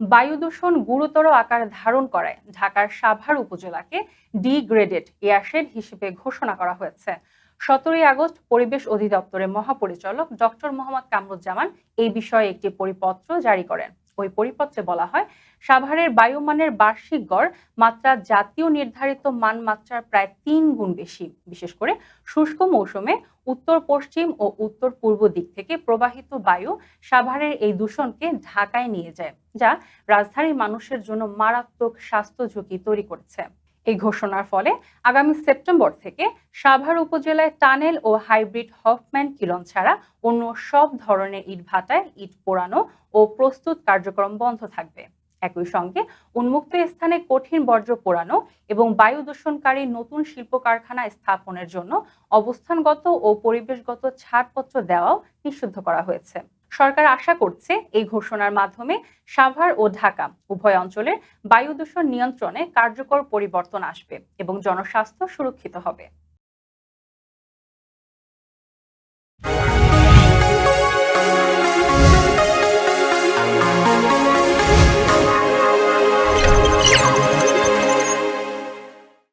বায়ু দূষণ গুরুতর আকার ধারণ করায় ঢাকার সাভার উপজেলাকে ডিগ্রেডেড এয়ারশেড হিসেবে ঘোষণা করা হয়েছে। সতেরোই আগস্ট পরিবেশ অধিদপ্তরের মহাপরিচালক ডক্টর মোহাম্মদ কামরুজ্জামান এই বিষয়ে একটি পরিপত্র জারি করেন। ওই পরিপত্রে বলা হয়, সাভারের বায়ুমানের বার্ষিক গড় মাত্রা জাতীয় নির্ধারিত মান মাত্রার প্রায় তিন গুণ বেশি। বিশেষ করে শুষ্ক মৌসুমে উত্তর পশ্চিম ও উত্তর পূর্ব দিক থেকে প্রবাহিত বায়ু সাভারের এই দূষণকে ঢাকায় নিয়ে যায়, যা রাজধানীর মানুষের জন্য মারাত্মক স্বাস্থ্য ঝুঁকি তৈরি করেছে। এই ঘোষণার ফলে আগামী সেপ্টেম্বর থেকে সাভার উপজেলায় টানেল ও হাইব্রিড হফম্যান কিলন ছাড়া অন্য সব ধরনের ইটভাটায় ইট পোড়ানো ও প্রস্তুত কার্যক্রম বন্ধ থাকবে। একই সঙ্গে উন্মুক্ত স্থানে কঠিন বর্জ্য পোড়ানো এবং বায়ু দূষণকারী নতুন শিল্প কারখানা স্থাপনের জন্য অবস্থানগত ও পরিবেশগত ছাড়পত্র দেওয়াও নিষিদ্ধ করা হয়েছে। সরকার আশা করছে এই ঘোষণার মাধ্যমে সাভার ও ঢাকা উভয় অঞ্চলের বায়ু দূষণ নিয়ন্ত্রণে কার্যকর পরিবর্তন আসবে এবং জনস্বাস্থ্য সুরক্ষিত হবে।